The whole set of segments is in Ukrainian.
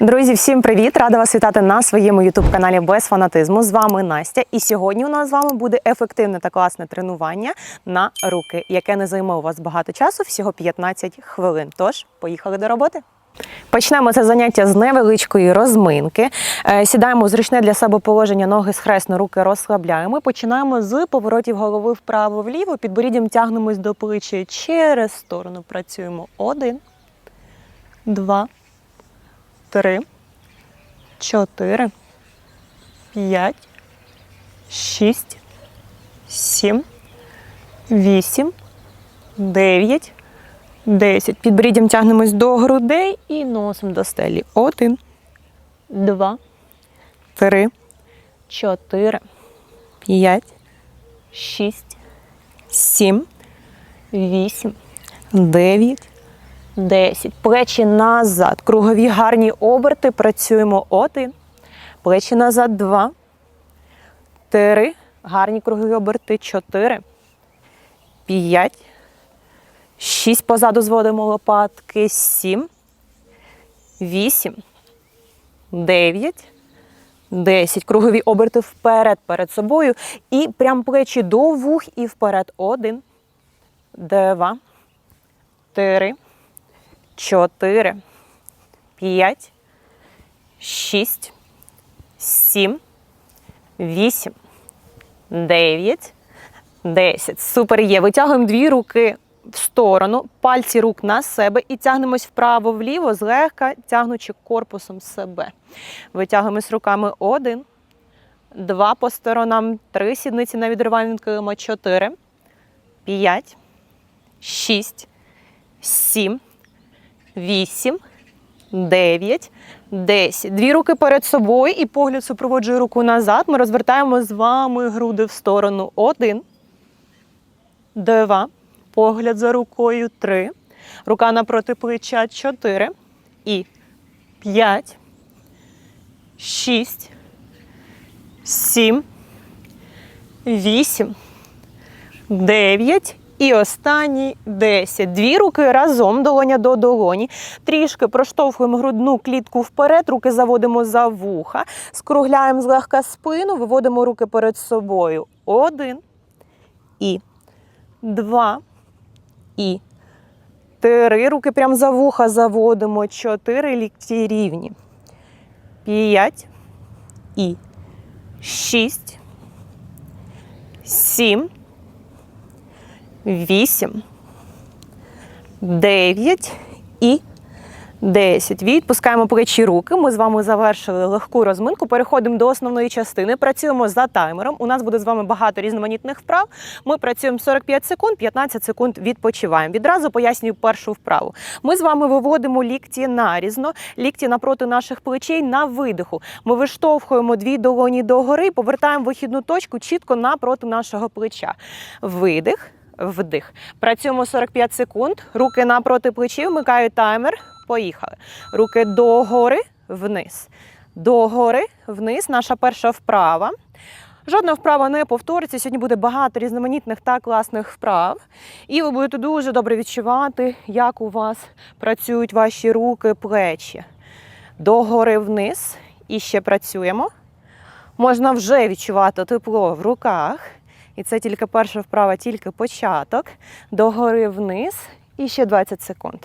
Друзі, всім привіт! Рада вас вітати на своєму ютуб-каналі без фанатизму. З вами Настя. І сьогодні у нас з вами буде ефективне та класне тренування на руки, яке не займе у вас багато часу, всього 15 хвилин. Тож, поїхали до роботи. Почнемо це заняття з невеличкої розминки. Е, Сідаємо в зручне для себе положення, ноги схресно, руки розслабляємо. Починаємо з поворотів голови вправо-вліво. Підборіддям тягнемось до плечі через сторону. Працюємо один, два, три, чотири, п'ять, шість, сім, вісім, дев'ять. 10. Підборіддям тягнемось до грудей і носом до стелі. Один, два, три, чотири, п'ять, шість, сім, вісім, дев'ять, десять. Плечі назад. Кругові гарні оберти. Працюємо один. Плечі назад. Два. Три. Гарні кругові оберти. Чотири. П'ять. Шість позаду зводимо лопатки. Сім. Вісім. Дев'ять. Десять. Кругові оберти вперед перед собою. І прям плечі до вух і вперед. Один. Два. Три. Чотири. П'ять. Шість. Сім. Вісім. Дев'ять. Десять. Супер є. Витягуємо дві руки в сторону, пальці рук на себе і тягнемось вправо-вліво, злегка тягнучи корпусом себе. Витягуємось руками один, два по сторонам, три сідниці на відривання від килима, чотири, п'ять, шість, сім, вісім, дев'ять, десять. Дві руки перед собою і погляд супроводжує руку назад. Ми розвертаємо з вами груди в сторону. Один, два. Погляд за рукою три. Рука напроти плеча чотири. І п'ять, шість, сім, вісім, дев'ять. І останній 10. Дві руки разом, долоня до долоні. Трішки проштовхуємо грудну клітку вперед, руки заводимо за вуха, скругляємо злегка спину, виводимо руки перед собою. Один. І два. І три руки прямо за вуха заводимо. Чотири лікті рівні. П'ять. І шість. Сім. Вісім. Дев'ять. І 10. Відпускаємо плечі руки. Ми з вами завершили легку розминку. Переходимо до основної частини. Працюємо за таймером. У нас буде з вами багато різноманітних вправ. Ми працюємо 45 секунд, 15 секунд відпочиваємо. Відразу пояснюю першу вправу. Ми з вами виводимо лікті нарізно, лікті напроти наших плечей на видиху. Ми виштовхуємо дві долоні догори, повертаємо вихідну точку чітко напроти нашого плеча. Видих. Вдих. Працюємо 45 секунд. Руки напроти плечі, вмикаю таймер. Поїхали. Руки догори, вниз. Догори, вниз. Наша перша вправа. Жодна вправа не повториться. Сьогодні буде багато різноманітних та класних вправ. І ви будете дуже добре відчувати, як у вас працюють ваші руки, плечі. Догори вниз. І ще працюємо. Можна вже відчувати тепло в руках. І це тільки перша вправа, тільки початок. Догори вниз. І ще 20 секунд.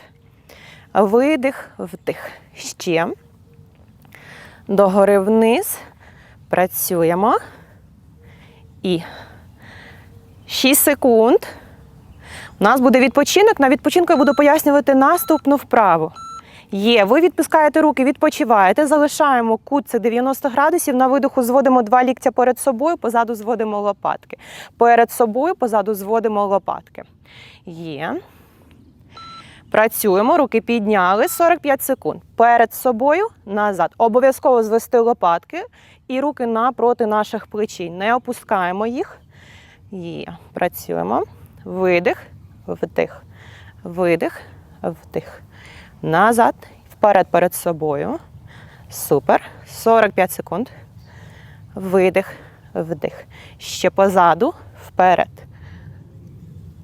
Видих, вдих. Ще. Догори вниз. Працюємо. І 6 секунд. У нас буде відпочинок. На відпочинку я буду пояснювати наступну вправу. Є, ви відпускаєте руки, відпочиваєте, залишаємо кут це 90 градусів. На видоху зводимо два ліктя перед собою, позаду зводимо лопатки. Перед собою, позаду зводимо лопатки. Є. Працюємо, руки підняли 45 секунд. Перед собою, назад. Обов'язково звести лопатки і руки напроти наших плечей. Не опускаємо їх. Є. Працюємо. Видих, вдих, видих, вдих. Назад. Вперед перед собою. Супер. 45 секунд. Видих, вдих. Ще позаду, вперед.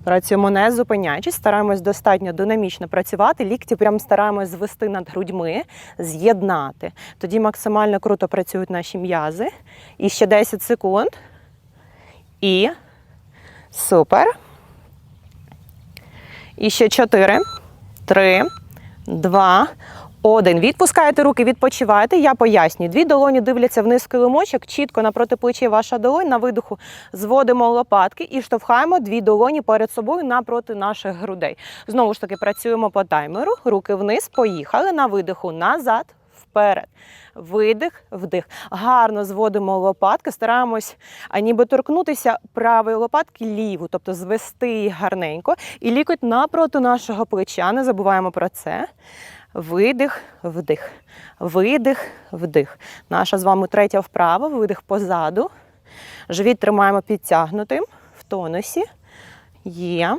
Працюємо не зупиняючись, стараємось достатньо динамічно працювати. Лікті прям стараємось звести над грудьми, з'єднати. Тоді максимально круто працюють наші м'язи. І ще 10 секунд. І супер. І ще 4, 3, 2, 1. Відпускаєте руки, відпочиваєте. Я пояснюю. Дві долоні дивляться вниз килимочок, чітко напроти плечі ваша долонь. На видиху зводимо лопатки і штовхаємо дві долоні перед собою напроти наших грудей. Знову ж таки, працюємо по таймеру. Руки вниз, поїхали. На видиху назад, вперед. Видих, вдих. Гарно зводимо лопатки, стараємось ніби торкнутися правої лопатки ліву, тобто звести її гарненько. І лікоть напроти нашого плеча. Не забуваємо про це. Видих, вдих. Видих, вдих. Наша з вами третя вправа. Видих позаду. Живіт тримаємо підтягнутим в тонусі. Є.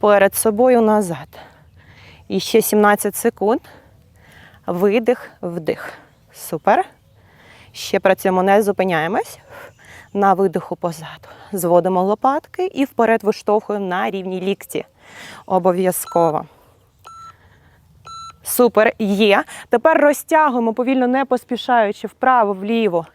Перед собою назад. І ще 17 секунд. Видих, вдих. Супер. Ще працюємо, не зупиняємось. На видиху позаду. Зводимо лопатки і вперед виштовхуємо на рівні лікті. Обов'язково. Супер, є. Тепер розтягуємо повільно, не поспішаючи вправо-вліво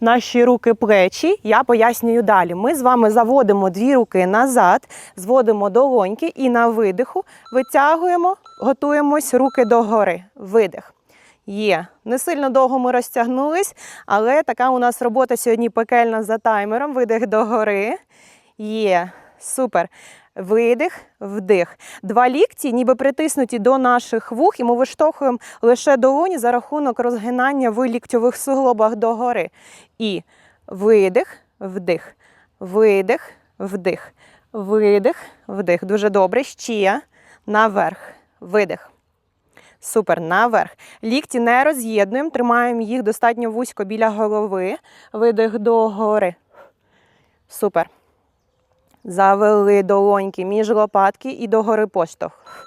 наші руки плечі. Я пояснюю далі. Ми з вами заводимо дві руки назад, зводимо долоньки і на видиху витягуємо, готуємось руки догори. Видих. Є. Не сильно довго ми розтягнулись, але така у нас робота сьогодні пекельна за таймером. Видих догори. Є. Супер. Видих, вдих. Два лікті, ніби притиснуті до наших вух, і ми виштовхуємо лише долоні за рахунок розгинання в ліктьових суглобах догори. І видих, вдих, видих, вдих, видих, вдих. Дуже добре. Ще наверх. Видих. Супер, наверх. Лікті не роз'єднуємо, тримаємо їх достатньо вузько біля голови. Видих догори. Супер. Завели долоньки між лопатки і догори поштовх.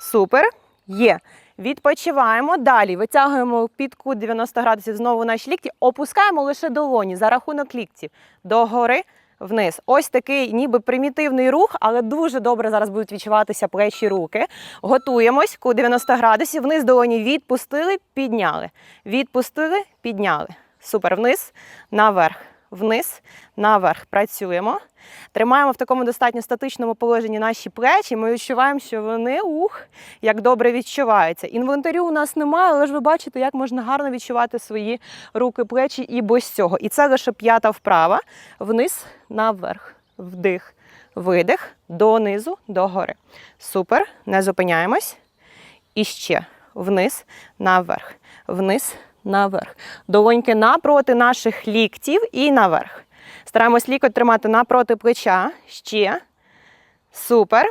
Супер. Є. Відпочиваємо. Далі витягуємо під кут 90 градусів знову наші лікті. Опускаємо лише долоні за рахунок ліктів. Догори, вниз. Ось такий ніби примітивний рух, але дуже добре зараз будуть відчуватися плечі руки. Готуємось. ку 90 градусів. Вниз долоні відпустили, підняли. Відпустили, підняли. Супер. Вниз, наверх. Вниз, наверх. Працюємо. Тримаємо в такому достатньо статичному положенні наші плечі. Ми відчуваємо, що вони ух, як добре відчуваються. Інвентарю у нас немає, але ж ви бачите, як можна гарно відчувати свої руки, плечі і без цього. І це лише п'ята вправа. Вниз, наверх. Вдих, видих, донизу, догори. Супер. Не зупиняємось. І ще вниз, наверх. Вниз, наверх. Долоньки напроти наших ліктів і наверх. Стараємось лікоть тримати напроти плеча. Ще. Супер.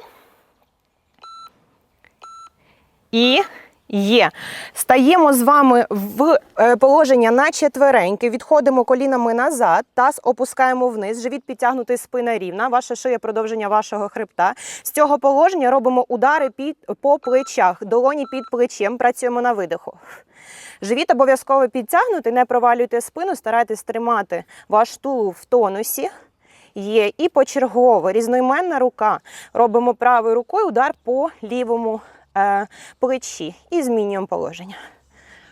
І є. Стаємо з вами в е, положення на четвереньки, відходимо колінами назад, таз опускаємо вниз, живіт підтягнутий, спина рівна, ваша шия продовження вашого хребта. З цього положення робимо удари під, по плечах, долоні під плечем, працюємо на видиху. Живіт обов'язково підтягнутий, не провалюйте спину, старайтесь тримати ваш тулуб в тонусі. Є і почергово різноіменна рука. Робимо правою рукою удар по лівому плечі і змінюємо положення.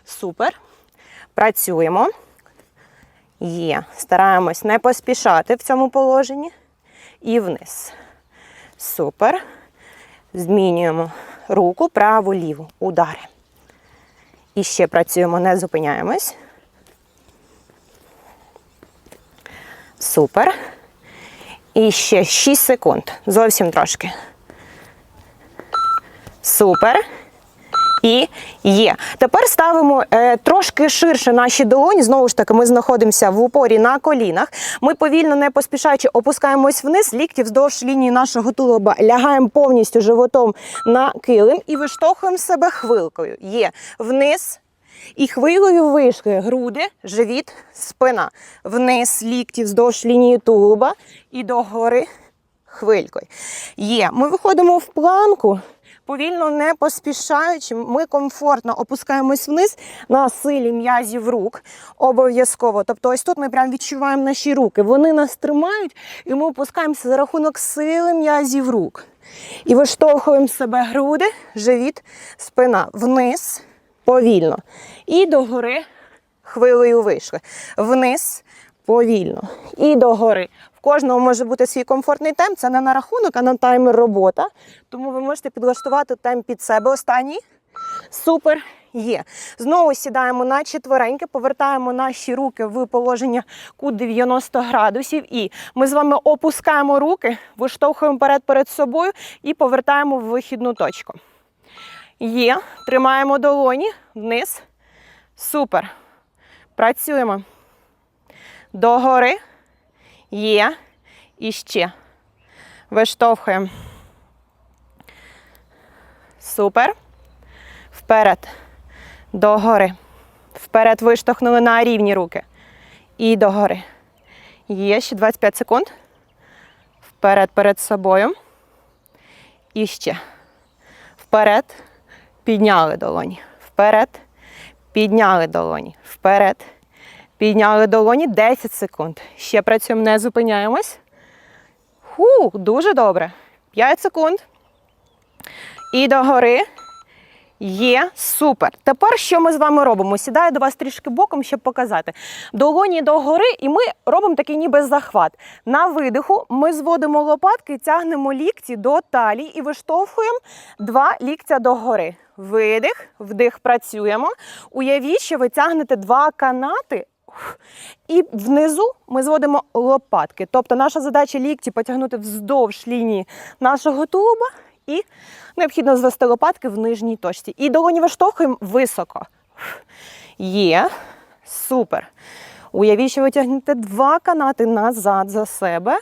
Супер. Працюємо. Є. Стараємось не поспішати в цьому положенні. І вниз. Супер. Змінюємо руку, праву, ліву. Удари. І ще працюємо, не зупиняємось. Супер. І ще 6 секунд. Зовсім трошки. Супер. І є. Тепер ставимо е, трошки ширше наші долоні. Знову ж таки, ми знаходимося в упорі на колінах. Ми повільно, не поспішаючи, опускаємось вниз, лікті вздовж лінії нашого тулуба, лягаємо повністю животом на килим і виштовхуємо себе хвилкою. Є вниз. І хвилею вийшли груди, живіт, спина. Вниз лікті вздовж лінії тулуба і догори хвилькою. Є. Ми виходимо в планку. Повільно не поспішаючи, ми комфортно опускаємось вниз на силі м'язів рук. Обов'язково. Тобто, ось тут ми прям відчуваємо наші руки. Вони нас тримають, і ми опускаємося за рахунок сили м'язів рук. І виштовхуємо себе груди, живіт, спина вниз, повільно. І догори хвилею вийшли. Вниз, повільно. І догори. Кожного може бути свій комфортний темп. Це не на рахунок, а на таймер робота. Тому ви можете підлаштувати темп під себе. Останній. Супер. Є. Знову сідаємо на четвереньки, повертаємо наші руки в положення кут 90 градусів. І ми з вами опускаємо руки, виштовхуємо вперед перед собою і повертаємо в вихідну точку. Є. Тримаємо долоні вниз. Супер. Працюємо. Догори. Є. І ще. Виштовхуємо. Супер. Вперед. Догори. Вперед виштовхнули на рівні руки. І догори. Є ще 25 секунд. Вперед перед собою. І ще. Вперед. Підняли долоні. Вперед. Підняли долоні. Вперед. Підняли долоні 10 секунд. Ще працюємо, не зупиняємось. Хух, дуже добре. 5 секунд. І догори. Є супер. Тепер що ми з вами робимо? Сідаю до вас трішки боком, щоб показати. Долоні догори, і ми робимо такий ніби захват. На видиху ми зводимо лопатки, тягнемо лікті до талії і виштовхуємо два ліктя догори. Видих, вдих, працюємо. Уявіть, що ви тягнете два канати. І внизу ми зводимо лопатки. Тобто наша задача лікті потягнути вздовж лінії нашого тулуба і необхідно звести лопатки в нижній точці. І долоні виштовхуємо високо. Є. Супер. Уявіть, що ви тягнете два канати назад за себе.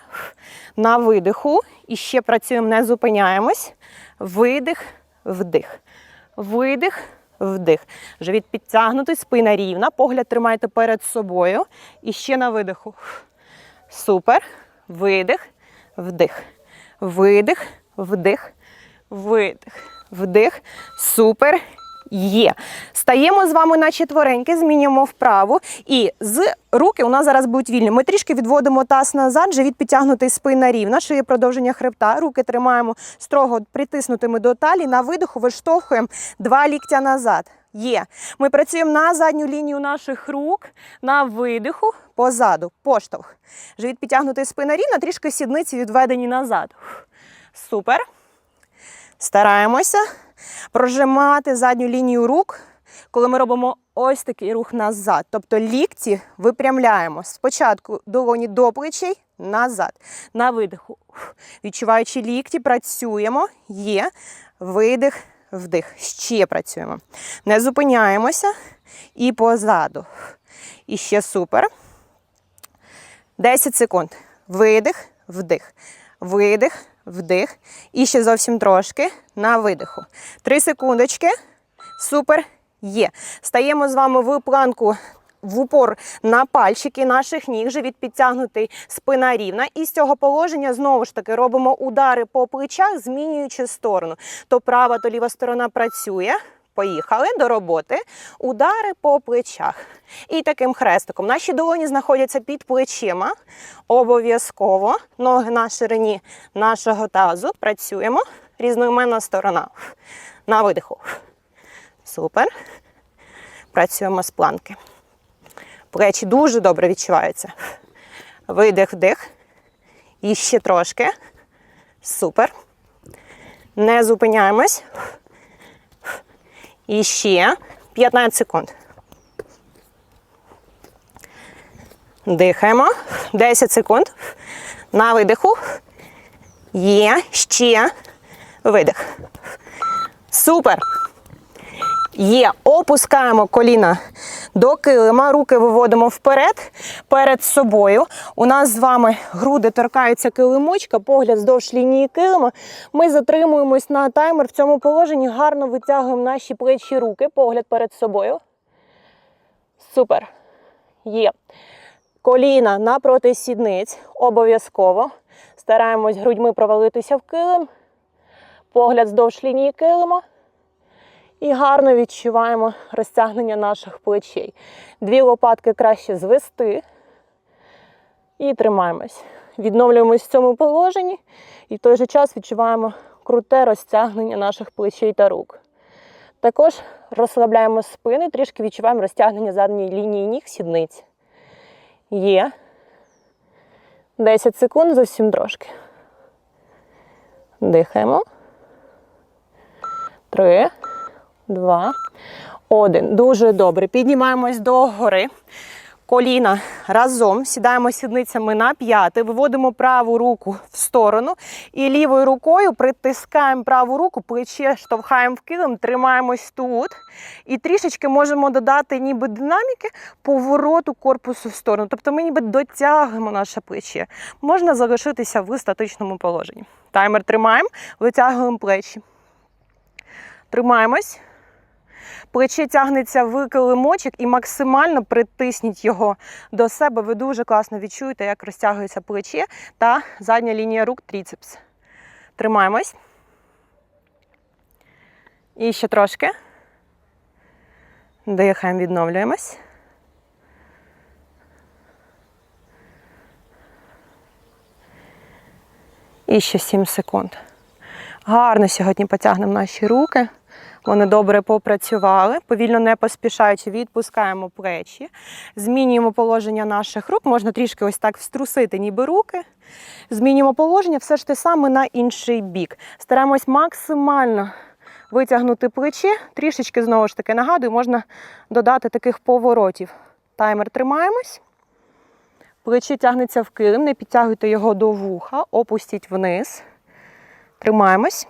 На видиху. І ще працюємо, не зупиняємось. Видих, вдих. Видих, вдих. Живіт підтягнутий, спина рівна. Погляд тримайте перед собою. І ще на видиху. Супер. Видих, вдих. Видих, вдих, видих, вдих. Супер. Є. Стаємо з вами на четвереньки, змінюємо вправу. І з руки у нас зараз будуть вільні. Ми трішки відводимо таз назад, живіт підтягнутий спина рівна, шиє продовження хребта. Руки тримаємо строго притиснутими до талії. На видиху виштовхуємо два ліктя назад. Є. Ми працюємо на задню лінію наших рук, на видиху, позаду, поштовх. Живіт підтягнутий спина рівна, трішки сідниці відведені назад. Супер. Стараємося прожимати задню лінію рук, коли ми робимо ось такий рух назад. Тобто лікті випрямляємо. Спочатку долоні до плечей, назад. На видиху. Відчуваючи лікті, працюємо. Є. Видих, вдих. Ще працюємо. Не зупиняємося. І позаду. І ще супер. 10 секунд. Видих, вдих. Видих, вдих. І ще зовсім трошки на видиху. Три секундочки. Супер. Є. Стаємо з вами в планку в упор на пальчики наших ніг, живіт підтягнутий, спина рівна. І з цього положення знову ж таки робимо удари по плечах, змінюючи сторону. То права, то ліва сторона працює. Поїхали до роботи. Удари по плечах. І таким хрестиком. Наші долоні знаходяться під плечима. Обов'язково ноги на ширині нашого тазу. Працюємо. Різноіменна сторона. На видиху. Супер. Працюємо з планки. Плечі дуже добре відчуваються. Видих, вдих. І ще трошки. Супер. Не зупиняємось. І ще 15 секунд. Дихаємо. 10 секунд. На видиху. Є. Ще. Видих. Супер. Є. Опускаємо коліна до килима, руки виводимо вперед, перед собою. У нас з вами груди торкаються килимочка, погляд здовж лінії килима. Ми затримуємось на таймер. В цьому положенні гарно витягуємо наші плечі руки, погляд перед собою. Супер. Є. Коліна напроти сідниць. Обов'язково. Стараємось грудьми провалитися в килим. Погляд здовж лінії килима. І гарно відчуваємо розтягнення наших плечей. Дві лопатки краще звести. І тримаємось. Відновлюємось в цьому положенні і в той же час відчуваємо круте розтягнення наших плечей та рук. Також розслабляємо спини, трішки відчуваємо розтягнення задньої лінії ніг, сідниць. Є. 10 секунд, зовсім трошки. Дихаємо. Три, два, один. Дуже добре. Піднімаємось до гори. Коліна разом, сідаємо сідницями на п'яти, виводимо праву руку в сторону і лівою рукою притискаємо праву руку, плече штовхаємо в килим, тримаємось тут. І трішечки можемо додати ніби динаміки повороту корпусу в сторону. Тобто ми ніби дотягуємо наше плече. Можна залишитися в статичному положенні. Таймер тримаємо, витягуємо плечі. Тримаємось. Плече тягнеться в килимочок і максимально притисніть його до себе. Ви дуже класно відчуєте, як розтягується плече та задня лінія рук тріцепс. Тримаємось. І ще трошки. Дихаємо, відновлюємось. І ще 7 секунд. Гарно сьогодні потягнемо наші руки. Вони добре попрацювали. Повільно не поспішаючи, відпускаємо плечі, змінюємо положення наших рук. Можна трішки ось так вструсити, ніби руки. Змінюємо положення, все ж те саме на інший бік. Стараємось максимально витягнути плечі. Трішечки, знову ж таки, нагадую, можна додати таких поворотів. Таймер тримаємось. Плече тягнеться в килим, не підтягуйте його до вуха, опустіть вниз. Тримаємось.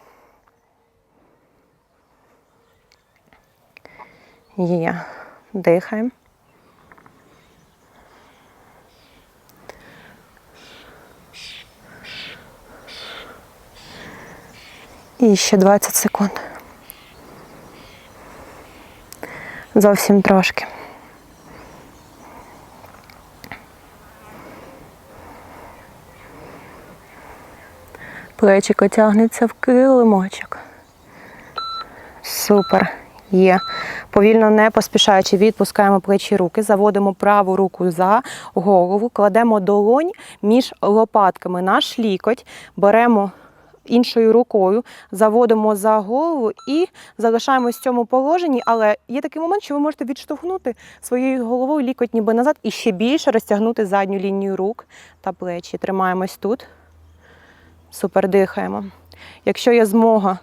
Є. Дихаємо. І ще 20 секунд. Зовсім трошки. Плечико тягнеться в килимочок. Супер. Є. Повільно не поспішаючи, відпускаємо плечі руки, заводимо праву руку за голову, кладемо долонь між лопатками. Наш лікоть беремо іншою рукою, заводимо за голову і залишаємось в цьому положенні. Але є такий момент, що ви можете відштовхнути своєю головою лікоть ніби назад і ще більше розтягнути задню лінію рук та плечі. Тримаємось тут. Супер дихаємо. Якщо є змога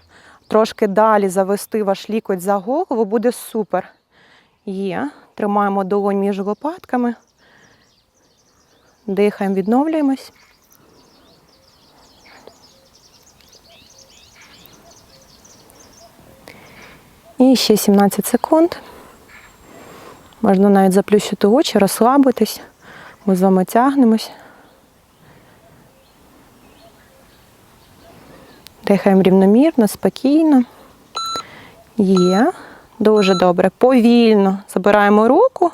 трошки далі завести ваш лікоть за голову, буде супер. Є. Тримаємо долонь між лопатками. Дихаємо, відновлюємось. І ще 17 секунд. Можна навіть заплющити очі, розслабитись. Ми з вами тягнемось. Дихаємо рівномірно, спокійно. Є. Дуже добре. Повільно забираємо руку,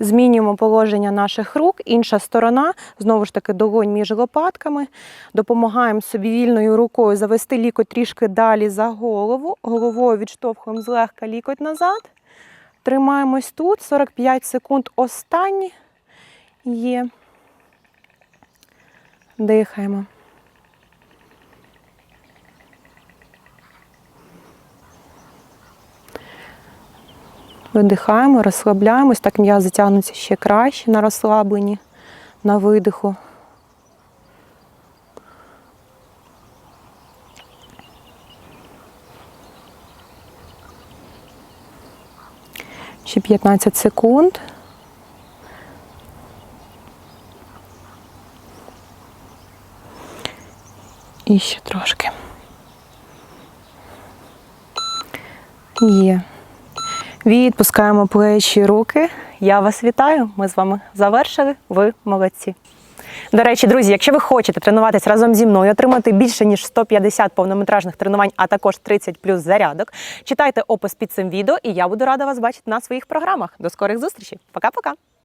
змінюємо положення наших рук. Інша сторона, знову ж таки, долонь між лопатками. Допомагаємо собі вільною рукою завести лікоть трішки далі за голову. Головою відштовхуємо злегка лікоть назад. Тримаємось тут. 45 секунд останні. Є. Дихаємо. Видихаємо, розслабляємось, так м'язи тягнуться ще краще на розслабленні, на видиху. Ще 15 секунд. І ще трошки. Є. Відпускаємо плечі руки. Я вас вітаю. Ми з вами завершили. Ви молодці. До речі, друзі, якщо ви хочете тренуватись разом зі мною, отримати більше ніж 150 повнометражних тренувань, а також 30 плюс зарядок, читайте опис під цим відео, і я буду рада вас бачити на своїх програмах. До скорих зустрічей. Пока-пока.